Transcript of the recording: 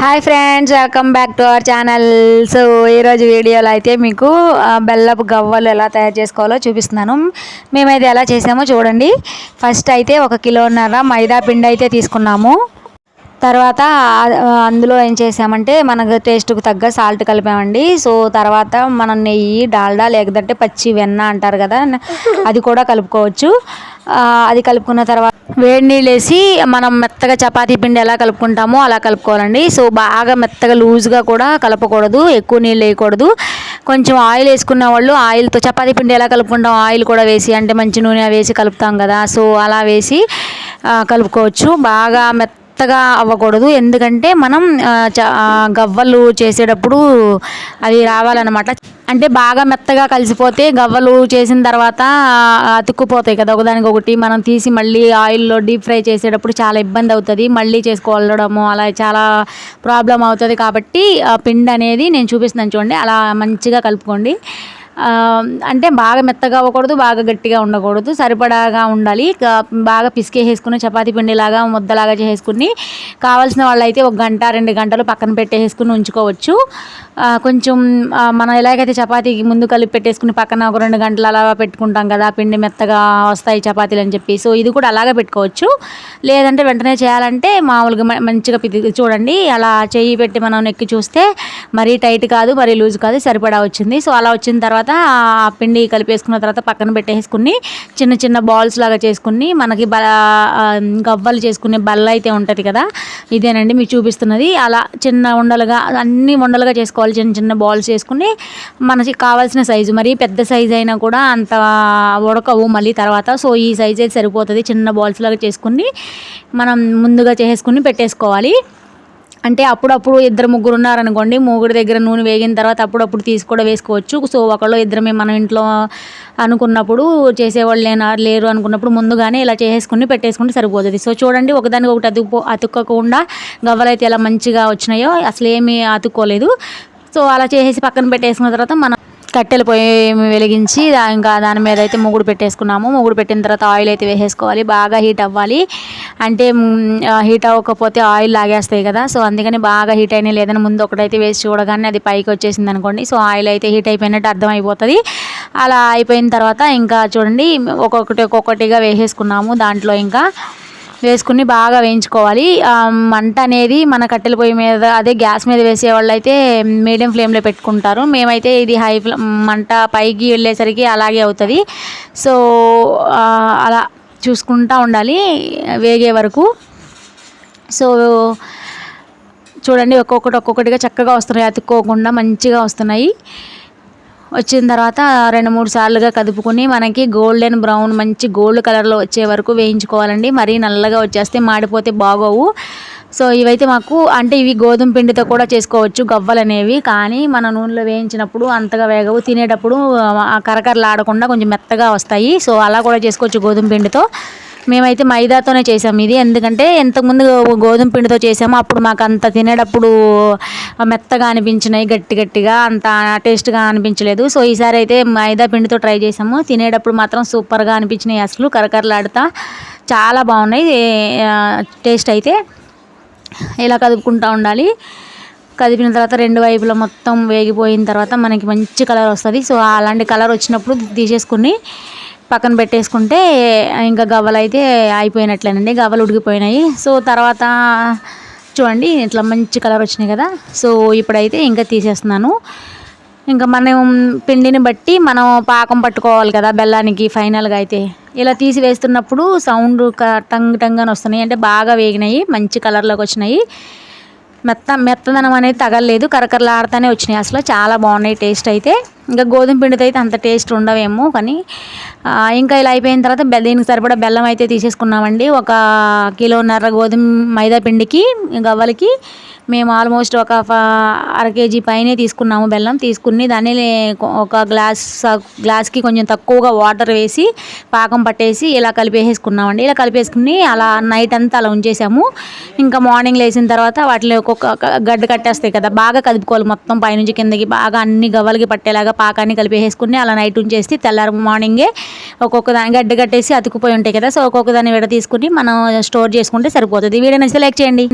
Hi friends welcome back to our channel so ఈరోజు వీడియోలో అయితే మీకు బెల్లపు గవ్వలు ఎలా తయారు చేసుకోవాలో చూపిస్తున్నాను. మేమైతే ఎలా చేసామో చూడండి. ఫస్ట్ అయితే ఒక కిలోన్నర మైదా పిండి అయితే తీసుకున్నాము. తర్వాత అందులో ఏం చేసామంటే మనకు టేస్ట్కి తగ్గ సాల్ట్ కలిపామండి. సో తర్వాత మనం నెయ్యి డాల్డా లేకపోతే పచ్చి వెన్న అంటారు కదా అది కూడా కలుపుకోవచ్చు. అది కలుపుకున్న తర్వాత వేడి నీళ్ళు వేసి మనం మెత్తగా చపాతీ పిండి ఎలా కలుపుకుంటామో అలా కలుపుకోవాలండి. సో బాగా మెత్తగా లూజ్గా కూడా కలపకూడదు ఎక్కువ నీళ్ళు వేయకూడదు. కొంచెం ఆయిల్ వేసుకున్న వాళ్ళు ఆయిల్తో చపాతీ పిండి ఎలా కలుపుకుంటాం ఆయిల్ కూడా వేసి అంటే మంచి నూనె వేసి కలుపుతాం కదా. సో అలా వేసి కలుపుకోవచ్చు. బాగా మెత్తగా అవ్వకూడదు. ఎందుకంటే మనం చ- గవ్వలు చేసేటప్పుడు అవి రావాలన్నమాట. అంటే బాగా మెత్తగా కలిసిపోతే గవ్వలు చేసిన తర్వాత అతుక్కుపోతాయి కదా. ఒకదానికొకటి మనం తీసి మళ్ళీ ఆయిల్లో డీప్ ఫ్రై చేసేటప్పుడు చాలా ఇబ్బంది అవుతుంది. మళ్ళీ చేసుకోవడము అలా చాలా ప్రాబ్లం అవుతుంది కాబట్టి పిండి అనేది నేను చూపిస్తున్నాను చూడండి. అలా మంచిగా కలుపుకోండి. అంటే బాగా మెత్తగా అవ్వకూడదు బాగా గట్టిగా ఉండకూడదు సరిపడాగా ఉండాలి. గా- బాగా పిసికేసుకుని చపాతీ పిండిలాగా ముద్దలాగా చేసుకుని కావాల్సిన వాళ్ళైతే ఒక గంట రెండు గంటలు పక్కన పెట్టేసుకుని ఉంచుకోవచ్చు. కొంచెం మనం ఎలాగైతే చపాతీకి ముందు కలిపి పెట్టేసుకుని పక్కన ఒక రెండు గంటలు అలా పెట్టుకుంటాం కదా పిండి మెత్తగా వస్తాయి చపాతీలు అని చెప్పి. సో ఇది కూడా అలాగే పెట్టుకోవచ్చు. లేదంటే వెంటనే చేయాలంటే మామూలుగా మ- మంచిగా చూడండి అలా చేయి పెట్టి మనం నెక్కి చూస్తే మరీ టైట్ కాదు మరీ లూజ్ కాదు సరిపడా వచ్చింది. సో అలా వచ్చిన తర్వాత ఆ పిండి కలిపేసుకున్న తర్వాత పక్కన పెట్టేసుకుని చిన్న చిన్న బాల్స్ లాగా చేసుకుని మనకి బ గవ్వలు చేసుకునే బల్ల అయితే ఉంటుంది కదా ఇదేనండి మీకు చూపిస్తున్నది. అలా చిన్న ఉండలుగా అన్ని ఉండలుగా చేసుకోవాలి. చిన్న చిన్న బాల్స్ చేసుకుని మనకి కావాల్సిన సైజు మరి పెద్ద సైజు అయినా కూడా అంత ఉడకవు మళ్ళీ తర్వాత. సో ఈ సైజ్ అయితే సరిపోతుంది. చిన్న బాల్స్ లాగా చేసుకుని మనం ముందుగా చేసుకుని పెట్టేసుకోవాలి. అంటే అప్పుడప్పుడు ఇద్దరు ముగ్గురు ఉన్నారనుకోండి మూగుడి దగ్గర నూనె వేగిన తర్వాత అప్పుడప్పుడు తీసి కూడా వేసుకోవచ్చు. సో ఒకళ్ళు ఇద్దరమే మనం ఇంట్లో అనుకున్నప్పుడు చేసేవాళ్ళు లేనా లేరు అనుకున్నప్పుడు ముందుగానే ఇలా చేసేసుకుని పెట్టేసుకుంటే సరిపోతుంది. సో చూడండి ఒకదానికి ఒకటి అతుక్కో అతుక్కకుండా గవ్వలైతే ఎలా మంచిగా వచ్చినాయో అసలు ఏమీ అతుక్కోలేదు. సో అలా చేసేసి పక్కన పెట్టేసుకున్న తర్వాత మనం కట్టెల పొయ్యి వెలిగించి దా- ఇంకా దాని మీద అయితే ముగుడు పెట్టేసుకున్నాము. ముగుడు పెట్టిన తర్వాత ఆయిల్ అయితే వేసేసుకోవాలి. బాగా హీట్ అవ్వాలి. అంటే హీట్ అవ్వకపోతే ఆయిల్ లాగేస్తాయి కదా. సో అందుకని బాగా హీట్ అయినా లేదని ముందు ఒకటైతే వేసి చూడగానే అది పైకి వచ్చేసింది అనుకోండి. సో ఆయిల్ అయితే హీట్ అయిపోయినట్టు అర్థమైపోతుంది. అలా అయిపోయిన తర్వాత ఇంకా చూడండి ఒక్కొక్కటి ఒక్కొక్కటిగా వేసేసుకున్నాము. దాంట్లో ఇంకా వేసుకుని బాగా వేయించుకోవాలి. మంట అనేది మన కట్టెల పొయ్యి మీద అదే గ్యాస్ మీద వేసే వాళ్ళు అయితే మీడియం ఫ్లేమ్లో పెట్టుకుంటారు. మేమైతే ఇది హై మంట పైకి వెళ్ళేసరికి అలాగే అవుతుంది. సో అలా చూసుకుంటా ఉండాలి వేగే వరకు. సో చూడండి ఒక్కొక్కటి ఒక్కొక్కటిగా చక్కగా వస్తున్నాయి. అతుక్కోకుండా మంచిగా వస్తున్నాయి. వచ్చిన తర్వాత రెండు మూడు సార్లుగా కదుపుకొని మనకి గోల్డెన్ బ్రౌన్ మంచి గోల్డ్ కలర్లో వచ్చే వరకు వేయించుకోవాలండి. మరీ నల్లగా వచ్చేస్తే మాడిపోతే బాగోవు. సో ఇవైతే మాకు అంటే ఇవి గోధుమ పిండితో కూడా చేసుకోవచ్చు గవ్వలు అనేవి. కానీ మన నూనెలో వేయించినప్పుడు అంతగా వేగవు. తినేటప్పుడు కరకరలాడకుండా కొంచెం మెత్తగా వస్తాయి. సో అలా కూడా చేసుకోవచ్చు గోధుమ పిండితో. మేమైతే మైదాతోనే చేసాము ఇది. ఎందుకంటే ఇంతకుముందు గోధుమ పిండితో చేసాము అప్పుడు మాకు అంత తినేటప్పుడు మెత్తగా అనిపించినాయి గట్టి గట్టిగా. అంత టేస్ట్గా అనిపించలేదు. సో ఈసారి అయితే మైదా పిండితో ట్రై చేసాము తినేటప్పుడు మాత్రం సూపర్గా అనిపించినాయి అసలు. కరకరలాడుతా చాలా బాగున్నాయి. టేస్ట్ అయితే ఇలా కదుపుకుంటూ ఉండాలి. కదిపిన తర్వాత రెండు వైపులా మొత్తం వేగిపోయిన తర్వాత మనకి మంచి కలర్ వస్తుంది. సో అలాంటి కలర్ వచ్చినప్పుడు తీసేసుకుని పక్కన పెట్టేసుకుంటే ఇంకా గవ్వలు అయితే అయిపోయినట్లేనండి గవ్వలు ఉడికిపోయినాయి. సో తర్వాత చూడండి ఇట్లా మంచి కలర్ వచ్చినాయి కదా. సో ఇప్పుడైతే ఇంకా తీసేస్తున్నాను. ఇంకా మనం పిండిని బట్టి మనం పాకం పట్టుకోవాలి కదా బెల్లానికి ఫైనల్గా అయితే. ఇలా తీసి వేస్తున్నప్పుడు సౌండ్ క- టంగ్ టంగ్ అని వస్తున్నాయి. అంటే బాగా వేగినాయి మంచి కలర్లోకి వచ్చినాయి. మెత్త మెత్తదనం అనేది తగలలేదు కరకరలాడుతూనే వచ్చినాయి. అసలు చాలా బాగున్నాయి టేస్ట్ అయితే. ఇంకా గోధుమ పిండితో అయితే అంత టేస్ట్ ఉండవేమో కానీ ఇంకా ఇలా అయిపోయిన తర్వాత దీనికి సరిపడా బెల్లం అయితే తీసేసుకున్నామండి. ఒక కిలోన్నర గోధుమ మైదా పిండికి గవ్వలకి మేము ఆల్మోస్ట్ ఒక అర కేజీ పైనే తీసుకున్నాము బెల్లం తీసుకుని దాన్ని ఒక గ్లాస్ గ్లాస్కి కొంచెం తక్కువగా వాటర్ వేసి పాకం పట్టేసి ఇలా కలిపేసుకున్నామండి ఇలా కలిపేసుకుని అలా నైట్ అంతా అలా ఉంచేసాము. ఇంకా మార్నింగ్ లేచిన తర్వాత వాటిలో ఒక్కొక్క గడ్డ కట్టేస్తాయి కదా బాగా కదుపుకోవాలి మొత్తం పైనుంచి కిందకి బాగా అన్ని గవ్వలకి పట్టేలాగా పాకాన్ని కలిపేసుకుని అలా నైట్ ఉంచేసి తెల్లారి మార్నింగే ఒక్కొక్క దాని గడ్డ కట్టేసి అతుకుపోయి ఉంటాయి కదా సో ఒక్కొక్క దాన్ని విడ తీసుకుని మనం స్టోర్ చేసుకుంటే సరిపోతుంది. వీడియో నచ్చితే లైక్ చేయండి.